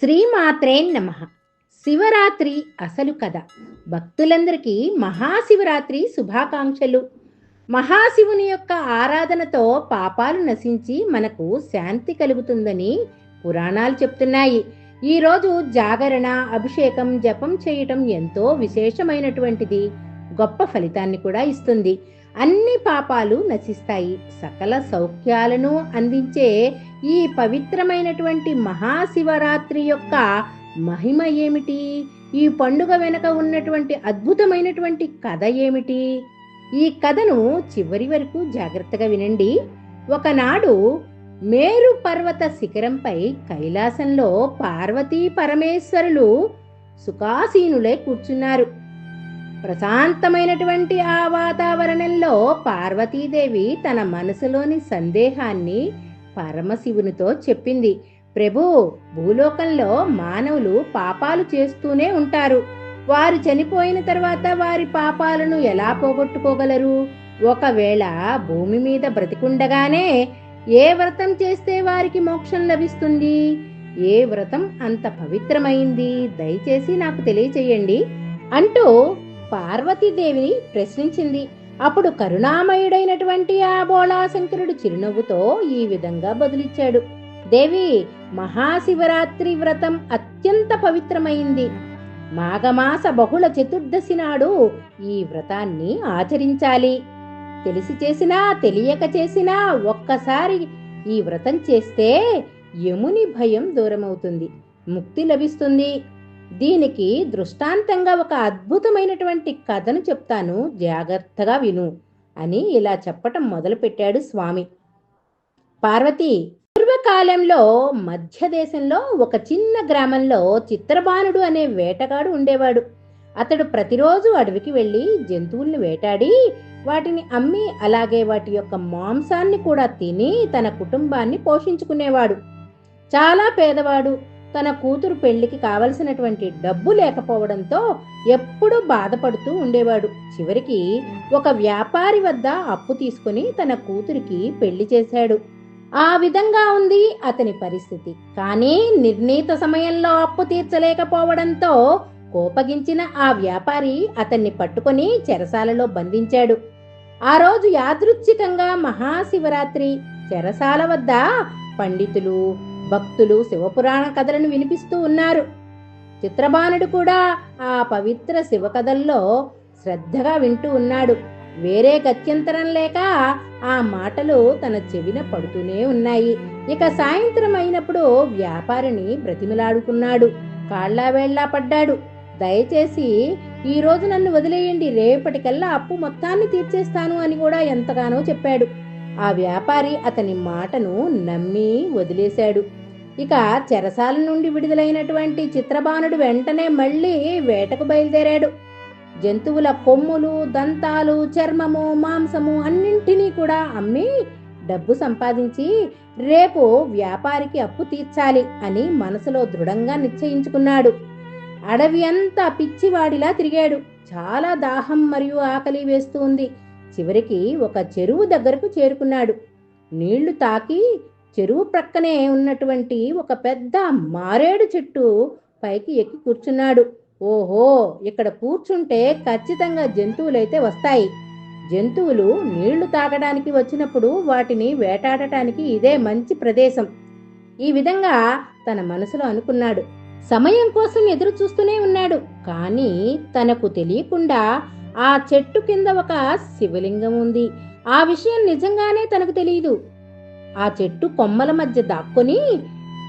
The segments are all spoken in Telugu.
శ్రీమాత్రే నమ. శివరాత్రి అసలు కథ. భక్తులందరికీ మహాశివరాత్రి శుభాకాంక్షలు. మహాశివుని యొక్క ఆరాధనతో పాపాలు నశించి మనకు శాంతి కలుగుతుందని పురాణాలు చెప్తున్నాయి. ఈరోజు జాగరణ అభిషేకం జపం చేయటం ఎంతో విశేషమైనటువంటిది. గొప్ప ఫలితాన్ని కూడా ఇస్తుంది. అన్ని పాపాలు నశిస్తాయి. సకల సౌఖ్యాలను అందించే ఈ పవిత్రమైనటువంటి మహాశివరాత్రి యొక్క మహిమ ఏమిటి? ఈ పండుగ వెనక ఉన్నటువంటి అద్భుతమైనటువంటి కథ ఏమిటి? ఈ కథను చివరి వరకు జాగ్రత్తగా వినండి. ఒకనాడు మేరు పర్వత శిఖరంపై కైలాసంలో పార్వతీ పరమేశ్వరులు సుఖాసీనులై కూర్చున్నారు. ప్రశాంతమైనటువంటి ఆ వాతావరణంలో పార్వతీదేవి తన మనసులోని సందేహాన్ని పరమశివునితో చెప్పింది. ప్రభు భూలోకంలో మానవులు పాపాలు చేస్తూనే ఉంటారు. వారు చనిపోయిన తర్వాత వారి పాపాలను ఎలా పోగొట్టుకోగలరు? ఒకవేళ భూమి మీద బ్రతికుండగానే ఏ వ్రతం చేస్తే వారికి మోక్షం లభిస్తుంది? ఏ వ్రతం అంత పవిత్రమైంది? దయచేసి నాకు తెలియచేయండి. అంటూ పార్వతీదేవిని ప్రశ్నించింది. అప్పుడు కరుణామయుడైనటువంటి ఆ బోళాశంకరుడు చిరునవ్వుతో ఈ విధంగా బదులిచ్చాడు. దేవి మహాశివరాత్రి వ్రతం అత్యంత పవిత్రమైంది. మాఘమాస బహుళ చతుర్దశి నాడు ఈ వ్రతాన్ని ఆచరించాలి. తెలిసి చేసినా తెలియక చేసినా ఒక్కసారి ఈ వ్రతం చేస్తే యముని భయం దూరమవుతుంది. ముక్తి లభిస్తుంది. దీనికి దృష్టాంతంగా ఒక అద్భుతమైనటువంటి కథను చెప్తాను. జాగ్రత్తగా విను అని ఇలా చెప్పటం మొదలుపెట్టాడు స్వామి. పార్వతి పూర్వకాలంలో మధ్య దేశంలో ఒక చిన్న గ్రామంలో చిత్రబాణుడు అనే వేటగాడు ఉండేవాడు. అతడు ప్రతిరోజు అడవికి వెళ్ళి జంతువుల్ని వేటాడి వాటిని అమ్మి అలాగే వాటి యొక్క మాంసాన్ని కూడా తిని తన కుటుంబాన్ని పోషించుకునేవాడు. చాలా పేదవాడు. తన కూతురు పెళ్ళికి కావలసినటువంటి డబ్బు లేకపోవడంతో ఎప్పుడూ బాధపడుతూ ఉండేవాడు. చివరికి ఒక వ్యాపారి వద్ద అప్పు తీసుకుని తన కూతురికి పెళ్ళి చేశాడు. ఆ విధంగా ఉంది అతని పరిస్థితి. కానీ నిర్ణీత సమయంలో అప్పు తీర్చలేకపోవడంతో కోపగించిన ఆ వ్యాపారి అతన్ని పట్టుకొని చెరసాలలో బంధించాడు. ఆ రోజు యాదృచ్ఛికంగా మహాశివరాత్రి చెరసాల వద్ద పండితులు భక్తులు శివపురాణ కథలను వినిపిస్తూ ఉన్నారు. చిత్రబాణుడు కూడా ఆ పవిత్ర శివ కథల్లో శ్రద్ధగా వింటూ ఉన్నాడు. వేరే గత్యంతరం లేక ఆ మాటలు తన చెవిన పడుతూనే ఉన్నాయి. ఇక సాయంత్రం అయినప్పుడు వ్యాపారిని బ్రతిమిలాడుకున్నాడు. కాళ్ళా వేళ్ళా పడ్డాడు. దయచేసి ఈ రోజు నన్ను వదిలేయండి. రేపటికల్లా అప్పు మొత్తాన్ని తీర్చేస్తాను అని కూడా ఎంతగానో చెప్పాడు. ఆ వ్యాపారి అతని మాటను నమ్మి వదిలేశాడు. ఇక చెరసాల నుండి విడుదలైనటువంటి చిత్రబాణుడు వెంటనే మళ్ళీ వేటకు బయలుదేరాడు. జంతువుల కొమ్ములు దంతాలు చర్మము మాంసము అన్నింటినీ కూడా అమ్మి డబ్బు సంపాదించి రేపు వ్యాపారికి అప్పు తీర్చాలి అని మనసులో దృఢంగా నిశ్చయించుకున్నాడు. అడవి అంతా పిచ్చివాడిలా తిరిగాడు. చాలా దాహం మరియు ఆకలి వేస్తూ ఉంది. చివరికి ఒక చెరువు దగ్గరకు చేరుకున్నాడు. నీళ్ళు తాకి చెరువు ప్రక్కనే ఉన్నటువంటి ఒక పెద్ద మారేడు చెట్టు పైకి ఎక్కి కూర్చున్నాడు. ఓహో ఇక్కడ కూర్చుంటే ఖచ్చితంగా జంతువులైతే వస్తాయి. జంతువులు నీళ్ళు తాగడానికి వచ్చినప్పుడు వాటిని వేటాడటానికి ఇదే మంచి ప్రదేశం. ఈ విధంగా తన మనసులో అనుకున్నాడు. సమయం కోసం ఎదురు చూస్తూనే ఉన్నాడు. కానీ తనకు తెలియకుండా ఆ చెట్టు కింద ఒక శివలింగం ఉంది. ఆ విషయం నిజంగానే తనకు తెలియదు ఆ చెట్టు కొమ్మల మధ్య దాక్కుని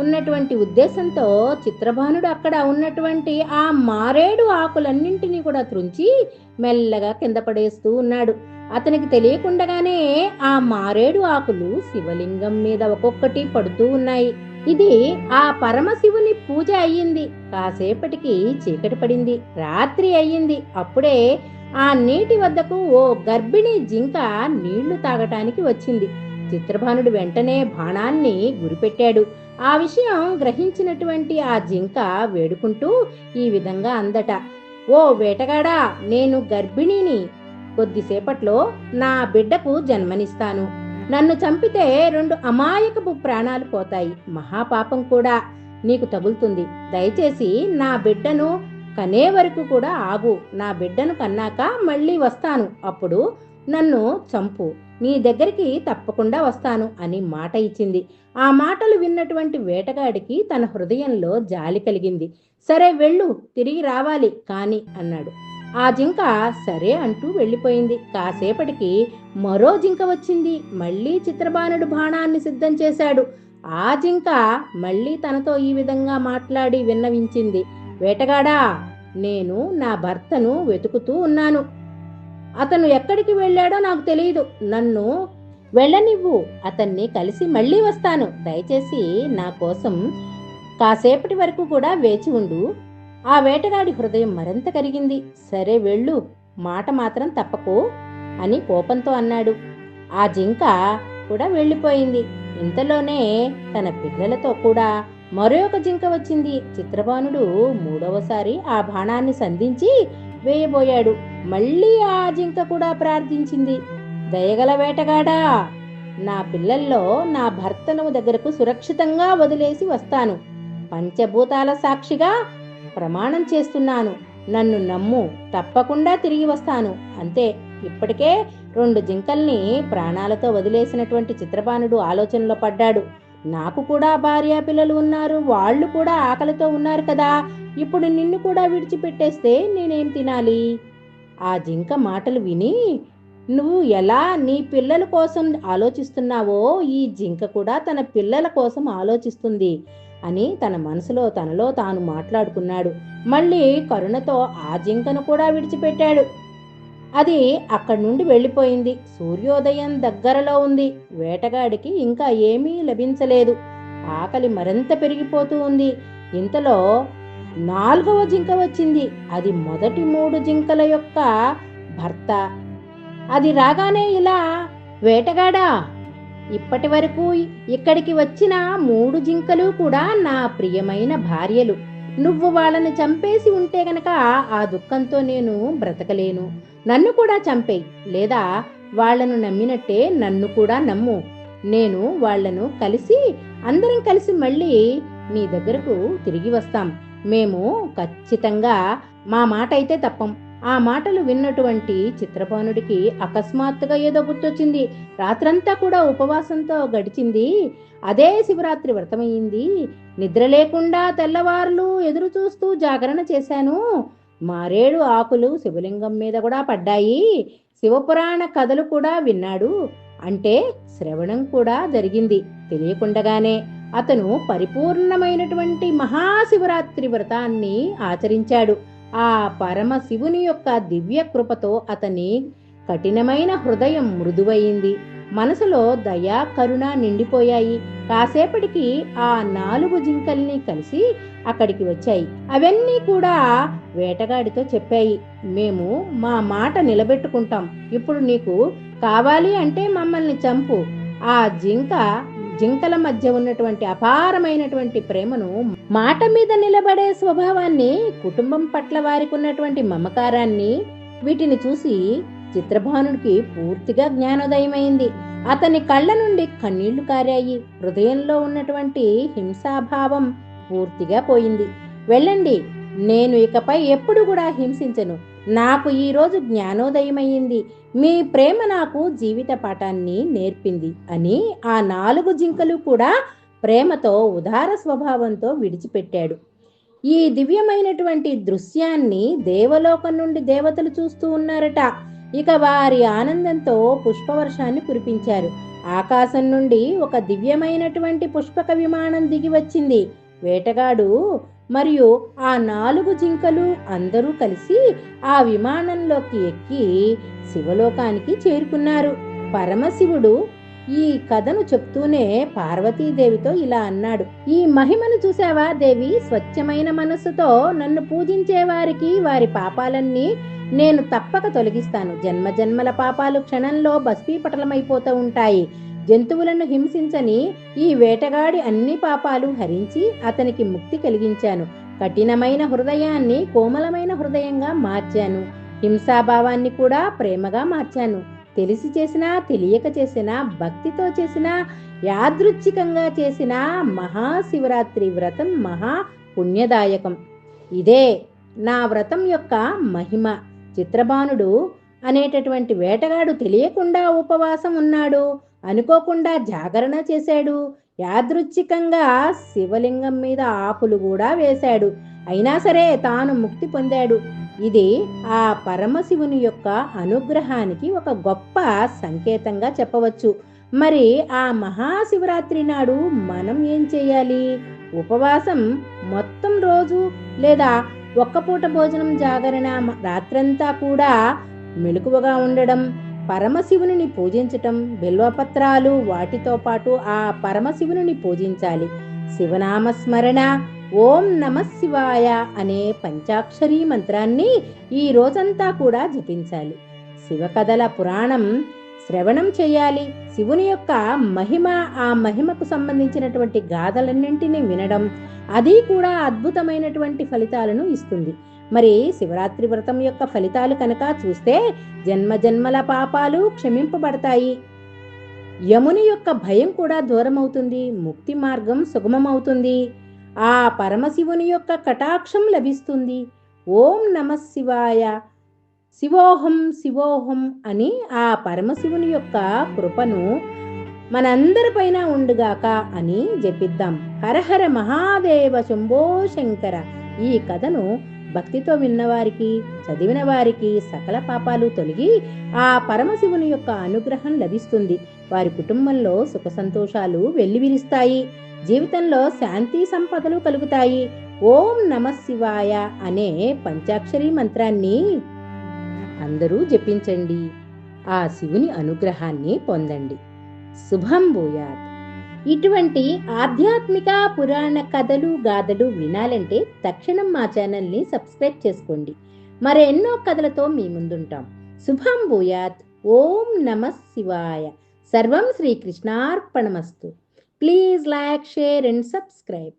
ఉన్నటువంటి ఉద్దేశంతో చిత్రభానుడు అక్కడ ఉన్నటువంటి ఆ మారేడు ఆకులన్నింటినీ కూడా త్రుంచి మెల్లగా కింద పడేస్తూ ఉన్నాడు. అతనికి తెలియకుండగానే ఆ మారేడు ఆకులు శివలింగం మీద ఒక్కొక్కటి పడుతూ ఉన్నాయి. ఇది ఆ పరమశివుని పూజ అయ్యింది. కాసేపటికి చీకటి పడింది. రాత్రి అయ్యింది. అప్పుడే ఆ నీటి వద్దకు ఓ గర్భిణీ జింక నీళ్ళు తాగటానికి వచ్చింది. చిత్రభానుడు వెంటనే బాణాన్ని గురిపెట్టాడు. ఆ విషయం గ్రహించినటువంటి ఆ జింక వేడుకుంటూ ఈ విధంగా అందట ఓ వేటగాడా నేను గర్భిణిని. కొద్దిసేపట్లో నా బిడ్డకు జన్మనిస్తాను. నన్ను చంపితే రెండు అమాయకపు ప్రాణాలు పోతాయి. మహాపాపం కూడా నీకు తగులుతుంది. దయచేసి నా బిడ్డను కనే వరకు కూడా ఆగు. నా బిడ్డను కన్నాక మళ్ళీ వస్తాను. అప్పుడు నన్ను చంపు. నీ దగ్గరికి తప్పకుండా వస్తాను అని మాట ఇచ్చింది. ఆ మాటలు విన్నటువంటి వేటగాడికి తన హృదయంలో జాలి కలిగింది. సరే వెళ్ళు తిరిగి రావాలి కాని అన్నాడు. ఆ జింక సరే అంటూ వెళ్ళిపోయింది. కాసేపటికి మరో జింక వచ్చింది. మళ్ళీ చిత్రబాణుడు బాణాన్ని సిద్ధం చేశాడు. ఆ జింక మళ్ళీ తనతో ఈ విధంగా మాట్లాడి విన్నవించింది. వేటగాడా నేను నా భర్తను వెతుకుతూ ఉన్నాను. అతను ఎక్కడికి వెళ్ళాడో నాకు తెలియదు నన్ను వెళ్ళనివ్వు. అతన్ని కలిసి మళ్ళీ వస్తాను. దయచేసి నా కోసం కాసేపటి వరకు కూడా వేచి ఉండు. ఆ వేటగాడి హృదయం మరింత కరిగింది. సరే వెళ్ళు. మాట మాత్రం తప్పకు అని కోపంతో అన్నాడు. ఆ జింక కూడా వెళ్ళిపోయింది. ఇంతలోనే తన పిల్లలతో కూడా మరొక జింక వచ్చింది. చిత్రభానుడు మూడవసారి ఆ బాణాన్ని సంధించి వేయబోయాడు మళ్ళీ ఆ జింక కూడా ప్రార్థించింది. దయగల వేటగాడా నా పిల్లల్లో నా భర్తను దగ్గరకు సురక్షితంగా వదిలేసి వస్తాను. పంచభూతాల సాక్షిగా ప్రమాణం చేస్తున్నాను. నన్ను నమ్ము తప్పకుండా తిరిగి వస్తాను. అంతే ఇప్పటికే రెండు జింకల్ని ప్రాణాలతో వదిలేసినటువంటి చిత్రపాణుడు ఆలోచనలో పడ్డాడు. నాకు కూడా భార్య పిల్లలు ఉన్నారు వాళ్ళు కూడా ఆకలితో ఉన్నారు కదా. ఇప్పుడు నిన్ను కూడా విడిచిపెట్టేస్తే నేనేం తినాలి? ఆ జింక మాటలు విని నువ్వు ఎలా నీ పిల్లల కోసం ఆలోచిస్తున్నావో ఈ జింక కూడా తన పిల్లల కోసం ఆలోచిస్తుంది అని తన మనసులో తనలో తాను మాట్లాడుకున్నాడు. మళ్ళీ కరుణతో ఆ జింకను కూడా విడిచిపెట్టాడు. అది అక్కడి నుండి వెళ్ళిపోయింది. సూర్యోదయం దగ్గరలో ఉంది. వేటగాడికి ఇంకా ఏమీ లభించలేదు. ఆకలి మరింత పెరిగిపోతూ ఉంది. ఇంతలో నాలుగవ జింక వచ్చింది. అది మొదటి మూడు జింకల యొక్క భర్త. అది రాగానే ఇలా వేటగాడా ఇప్పటి వరకు ఇక్కడికి వచ్చిన మూడు జింకలు కూడా నా ప్రియమైన భార్యలు. నువ్వు వాళ్ళని చంపేసి ఉంటే గనక ఆ దుఃఖంతో నేను బ్రతకలేను. నన్ను కూడా చంపేయి. లేదా వాళ్ళను నమ్మినట్టే నన్ను కూడా నమ్ము. నేను వాళ్ళను కలిసి అందరం కలిసి మళ్ళీ నీ దగ్గరకు తిరిగి వస్తాం. మేము ఖచ్చితంగా మా మాట అయితే తప్పం. ఆ మాటలు విన్నటువంటి చిత్రపానుడికి అకస్మాత్తుగా ఏదో గుర్తొచ్చింది. రాత్రంతా కూడా ఉపవాసంతో గడిచింది. అదే శివరాత్రి వ్రతమయ్యింది. నిద్ర లేకుండా తెల్లవారులు ఎదురు చూస్తూ జాగరణ చేశాను. మారేడు ఆకులు శివలింగం మీద కూడా పడ్డాయి. శివపురాణ కథలు కూడా విన్నాడు. అంటే శ్రవణం కూడా జరిగింది. తెలియకుండగానే అతను పరిపూర్ణమైనటువంటి మహాశివరాత్రి వ్రతాన్ని ఆచరించాడు. ఆ పరమశివుని యొక్క దివ్య కృపతో అతని కఠినమైన హృదయం మృదువైంది. మనసులో దయా కరుణ నిండిపోయాయి. కాసేపటికి ఆ నాలుగు జింకల్ని కలిసి అక్కడికి వచ్చాయి. అవన్నీ కూడా వేటగాడితో చెప్పాయి. మేము మా మాట నిలబెట్టుకుంటాం. ఇప్పుడు నీకు కావాలి అంటే మమ్మల్ని చంపు. ఆ జింక జింకల మధ్య ఉన్నటువంటి అపారమైనటువంటి ప్రేమను మాట మీద నిలబడే స్వభావాన్ని కుటుంబం పట్ల వారికి ఉన్నటువంటి మమకారాన్ని వీటిని చూసి చిత్రభానుడికి పూర్తిగా జ్ఞానోదయమైంది. అతని కళ్ళ నుండి కన్నీళ్ళు కారాయి. హృదయంలో ఉన్నటువంటి హింసాభావం పూర్తిగా పోయింది. వెళ్ళండి. నేను ఇకపై ఎప్పుడు కూడా హింసించను. నాకు ఈరోజు రోజు జ్ఞానోదయమయ్యింది మీ ప్రేమ నాకు జీవిత పాఠాన్ని నేర్పింది అని ఆ నాలుగు జింకలు కూడా ప్రేమతో ఉదార స్వభావంతో విడిచిపెట్టాడు. ఈ దివ్యమైనటువంటి దృశ్యాన్ని దేవలోకం నుండి దేవతలు చూస్తూ ఉన్నారట. ఇక వారి ఆనందంతో పుష్పవర్షాన్ని కురిపించారు. ఆకాశం నుండి ఒక దివ్యమైనటువంటి పుష్పక విమానం దిగి వచ్చింది. వేటగాడు మరియు ఆ నాలుగు జింకలు అందరూ కలిసి ఆ విమానంలోకి ఎక్కి శివలోకానికి చేరుకున్నారు. పరమశివుడు ఈ కథను చెప్తూనే పార్వతీదేవితో ఇలా అన్నాడు. ఈ మహిమను చూసావా దేవి? స్వచ్ఛమైన మనస్సుతో నన్ను పూజించే వారికి వారి పాపాలన్నీ నేను తప్పక తొలగిస్తాను. జన్మ జన్మల పాపాలు క్షణంలో బస్పీపటలమైపోతూ ఉంటాయి. జంతువులను హింసించని ఈ వేటగాడి అన్ని పాపాలు హరించి అతనికి ముక్తి కలిగించాను. కఠినమైన హృదయాన్ని కోమలమైన హృదయంగా మార్చాను. హింసాభావాన్ని కూడా ప్రేమగా మార్చాను. తెలిసి చేసినా తెలియక చేసినా భక్తితో చేసినా యాదృచ్ఛికంగా చేసిన మహాశివరాత్రి వ్రతం మహా పుణ్యదాయకం ఇదే నా వ్రతం యొక్క మహిమ. చిత్రబాణుడు అనేటటువంటి వేటగాడు తెలియకుండా ఉపవాసం ఉన్నాడు. అనుకోకుండా జాగరణ చేశాడు. యాదృచ్ఛికంగా శివలింగం మీద ఆకులు కూడా వేశాడు. అయినా సరే తాను ముక్తి పొందాడు. ఇది ఆ పరమశివుని యొక్క అనుగ్రహానికి ఒక గొప్ప సంకేతంగా చెప్పవచ్చు. మరి ఆ మహాశివరాత్రి నాడు మనం ఏం చేయాలి? ఉపవాసం మొత్తం రోజు లేదా ఒక్క పూట భోజనం జాగరణ రాత్రంతా కూడా మెలకువగా ఉండడం పరమశివుని పూజించటం బిల్వపత్రాలు వాటితో పాటు ఆ పరమశివుని పూజించాలి. శివనామస్మరణ ఓం నమ శివాయ అనే పంచాక్షరీ మంత్రాన్ని ఈ రోజంతా కూడా జపించాలి. శివకథల పురాణం శ్రవణం చేయాలి. శివుని యొక్క మహిమ ఆ మహిమకు సంబంధించినటువంటి గాథలన్నింటినీ వినడం అది కూడా అద్భుతమైనటువంటి ఫలితాలను ఇస్తుంది. మరి శివరాత్రి వ్రతం యొక్క ఫలితాలు కనుక చూస్తే జన్మ జన్మల పాపాలు క్షమింపబడతాయి. యముని యొక్క భయం కూడా దూరమవుతుంది ముక్తి మార్గం సుగమమవుతుంది. ఆ పరమశివుని యొక్క కటాక్షం లభిస్తుంది. ఓం నమ శివాయ. శివోహం శివోహం అని ఆ పరమశివుని యొక్క కృపను మనందరిపైన ఉండుగాక అని జపిద్దాం. హరహర మహాదేవ శంభో శంకర. ఈ కథను భక్తితో విన్నవారికి చదివిన వారికి సకల పాపాలు తొలగి ఆ పరమశివుని యొక్క అనుగ్రహం లభిస్తుంది. వారి కుటుంబంలో సుఖ సంతోషాలు వెల్లివిరుస్తాయి. జీవితంలో శాంతి సంపదలు కలుగుతాయి. ఓం నమ శివాయ అనే పంచాక్షరి మంత్రాన్ని అందరూ జపించండి. ఆ శివుని అనుగ్రహాన్ని పొందండి. శుభం భూయాత్. ఇటువంటి ఆధ్యాత్మిక పురాణ కథలు గాథలు వినాలంటే తక్షణం మా ఛానల్ని సబ్స్క్రైబ్ చేసుకోండి. మరెన్నో కథలతో మీ ముందుంటాం. శుభం భూయాత్. ఓం నమ శివాయ. సర్వం శ్రీకృష్ణార్పణమస్తు please like share and subscribe.